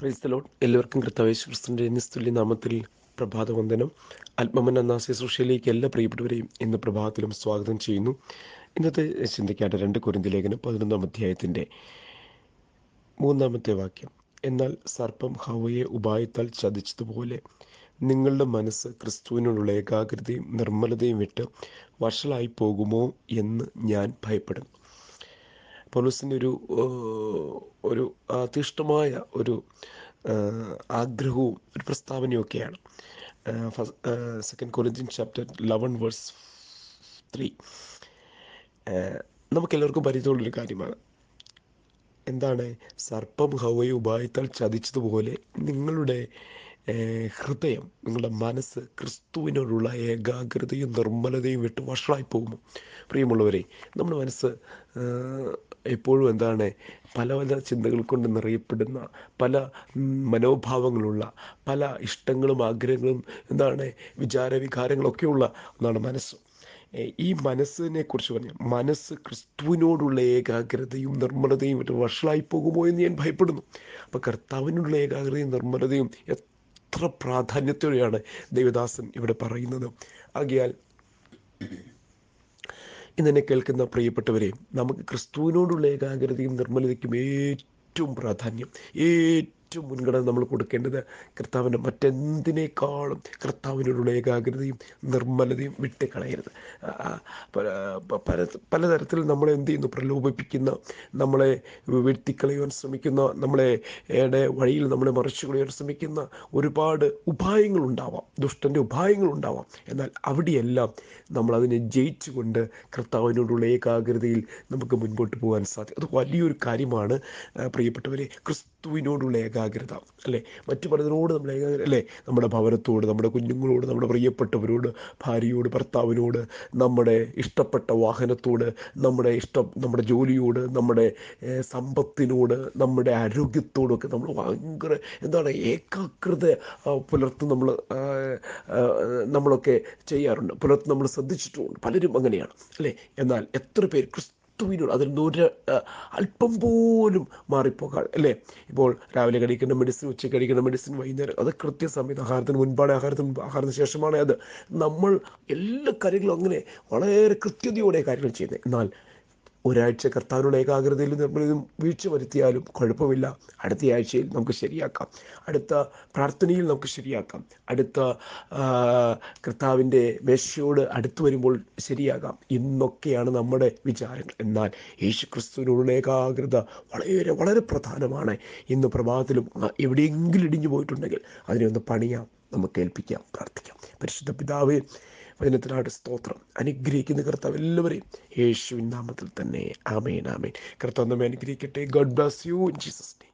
ക്രൈസ്തലോൺ എല്ലാവർക്കും കർത്താവേശ് ക്രിസ്തുവിന്റെ നിസ്തുല്യ നാമത്തിൽ പ്രഭാതവന്ദനം. ആത്മമൻ എന്ന ശുശ്രൂഷയിലേക്ക് എല്ലാ പ്രിയപ്പെട്ടവരെയും ഇന്ന് പ്രഭാതത്തിലും സ്വാഗതം ചെയ്യുന്നു. ഇന്നത്തെ ചിന്തിക്കാത്ത രണ്ട് കുരിന്തി ലേഖനം പതിനൊന്നാം അധ്യായത്തിന്റെ മൂന്നാമത്തെ വാക്യം. എന്നാൽ സർപ്പം ഹവയെ ഉപായത്താൽ ചതിച്ചതുപോലെ നിങ്ങളുടെ മനസ്സ് ക്രിസ്തുവിനോടുള്ള ഏകാഗ്രതയും നിർമ്മലതയും വിട്ട് വഷളായി പോകുമോ എന്ന് ഞാൻ ഭയപ്പെടുന്നു. പൗലോസിന്റെ ഒരു ഒരു അതിഷ്ടമായ ഒരു ആഗ്രഹവും ഒരു പ്രസ്താവനയൊക്കെയാണ്. സെക്കൻഡ് കോളേജിൻ ചാപ്റ്റർ ലെവൻ വേഴ്സ് ത്രീ നമുക്കെല്ലാവർക്കും പരിചയമുള്ളൊരു കാര്യമാണ്. എന്താണ് സർപ്പം ഹവയെ ഉപായത്താൽ ചതിച്ചതുപോലെ നിങ്ങളുടെ ഹൃദയം നിങ്ങളുടെ മനസ്സ് ക്രിസ്തുവിനോടുള്ള ഏകാഗ്രതയും നിർമ്മലതയും വിട്ട് വഷളായി പോകുമോ പ്രിയമുള്ളവരെ നമ്മുടെ മനസ്സ് എപ്പോഴും എന്താണ് പല പല ചിന്തകൾ കൊണ്ട് നിറയപ്പെടുന്ന പല മനോഭാവങ്ങളുള്ള പല ഇഷ്ടങ്ങളും ആഗ്രഹങ്ങളും എന്താണ് വിചാര വികാരങ്ങളൊക്കെയുള്ള ഒന്നാണ് മനസ്സ്. ഈ മനസ്സിനെ കുറിച്ച് പറഞ്ഞാൽ മനസ്സ് ക്രിസ്തുവിനോടുള്ള ഏകാഗ്രതയും നിർമ്മലതയും വഷളായി പോകുമോ എന്ന് ഞാൻ ഭയപ്പെടുന്നു. അപ്പോൾ കർത്താവിനുള്ള ഏകാഗ്രതയും നിർമ്മലതയും എത്ര പ്രാധാന്യത്തോടെയാണ് ദേവദാസൻ ഇവിടെ പറയുന്നത്? ആകിയാൽ ഇന്നെന്നെ കേൾക്കുന്ന പ്രിയപ്പെട്ടവരെ നമുക്ക് ക്രിസ്തുവിനോടുള്ള ഏകാഗ്രതയും നിർമ്മലതയ്ക്കും ഏറ്റവും പ്രാധാന്യം ഏറ്റവും മുൻഗണന നമ്മൾ കൊടുക്കേണ്ടത് കർത്താവിന്റെ മറ്റെന്തിനേക്കാളും കർത്താവിനോടുള്ള ഏകാഗ്രതയും നിർമ്മലതയും വിട്ട് കളയരുത് പല പലതരത്തിൽ നമ്മളെ എന്ത് ചെയ്യുന്നു? പ്രലോഭിപ്പിക്കുന്ന നമ്മളെ വെട്ടിക്കളയുവാൻ ശ്രമിക്കുന്ന നമ്മളെ ഏടെ വഴിയിൽ നമ്മളെ മറിച്ചു കളയാൻ ശ്രമിക്കുന്ന ഒരുപാട് ഉപായങ്ങളുണ്ടാവാം. ദുഷ്ടന്റെ ഉപായങ്ങളുണ്ടാവാം. എന്നാൽ അവിടെയെല്ലാം നമ്മളതിനെ ജയിച്ചുകൊണ്ട് കർത്താവിനോടുള്ള ഏകാഗ്രതയിൽ നമുക്ക് മുൻപോട്ട് പോകാൻ സാധിക്കും. അത് വലിയൊരു കാര്യമാണ്. പ്രിയപ്പെട്ടവരെ ക്രിസ്തുവിനോടുള്ള ഏകാഗ്രത അല്ലേ? മറ്റു പലതിനോട് നമ്മൾ ഏകാഗ്ര അല്ലേ? നമ്മുടെ ഭവനത്തോട് നമ്മുടെ കുഞ്ഞുങ്ങളോട് നമ്മുടെ പ്രിയപ്പെട്ടവരോട് ഭാര്യയോട് ഭർത്താവിനോട് നമ്മുടെ ഇഷ്ടപ്പെട്ട വാഹനത്തോട് നമ്മുടെ ഇഷ്ടം നമ്മുടെ ജോലിയോട് നമ്മുടെ സമ്പത്തിനോട് നമ്മുടെ ആരോഗ്യത്തോടൊക്കെ നമ്മൾ ഭയങ്കര എന്താണ് ഏകാഗ്രത പുലർത്ത് നമ്മൾ നമ്മളൊക്കെ ചെയ്യാറുണ്ട്. പുലർത്ത് നമ്മൾ ശ്രദ്ധിച്ചിട്ടുമുണ്ട് പലരും അങ്ങനെയാണ് അല്ലേ? എന്നാൽ എത്ര പേർ ക്രിസ്തുവിനോട് അതിൽ നൂറ് അല്പം പോലും മാറിപ്പോകാൻ അല്ലേ? ഇപ്പോൾ രാവിലെ കഴിക്കേണ്ട മെഡിസിൻ ഉച്ചയ്ക്ക് കഴിക്കേണ്ട മെഡിസിൻ വൈകുന്നേരം അത് കൃത്യസമയത്ത് ആഹാരത്തിന് മുൻപാണ് ആഹാരത്തിന് മുമ്പ് ആഹാരത്തിന് ശേഷമാണ് അത്. നമ്മൾ എല്ലാ കാര്യങ്ങളും അങ്ങനെ വളരെ കൃത്യതയോടെ കാര്യങ്ങൾ ചെയ്യുന്നത്. എന്നാൽ ഒരാഴ്ച കർത്താവിനുള്ള ഏകാഗ്രതയിൽ നിർമ്മലതും വീഴ്ച വരുത്തിയാലും കുഴപ്പമില്ല. അടുത്ത ആഴ്ചയിൽ നമുക്ക് ശരിയാക്കാം. അടുത്ത പ്രാർത്ഥനയിൽ നമുക്ക് ശരിയാക്കാം. അടുത്ത കർത്താവിന്റെ മേശയോട് അടുത്തു വരുമ്പോൾ ശരിയാകാം. ഇന്നൊക്കെയാണ് നമ്മുടെ വിചാരങ്ങൾ. എന്നാൽ യേശു ക്രിസ്തുവിനുള്ള ഏകാഗ്രത വളരെ വളരെ പ്രധാനമാണ്. ഇന്ന് പ്രഭാതത്തിലും എവിടെയെങ്കിലും ഇടിഞ്ഞു പോയിട്ടുണ്ടെങ്കിൽ അതിനെ ഒന്ന് പണിയാം. നമുക്ക് ഏൽപ്പിക്കാം പ്രാർത്ഥിക്കാം. പരിശുദ്ധ പിതാവേ വചനത്തിനാട് സ്തോത്രം. അനുഗ്രഹിക്കുന്ന കർത്താവ് എല്ലാവരെയും യേശുവിൻ നാമത്തിൽ തന്നെ. ആമേൻ ആമേൻ. കർത്താവ് നമ്മെ അനുഗ്രഹിക്കട്ടെ. God bless you in Jesus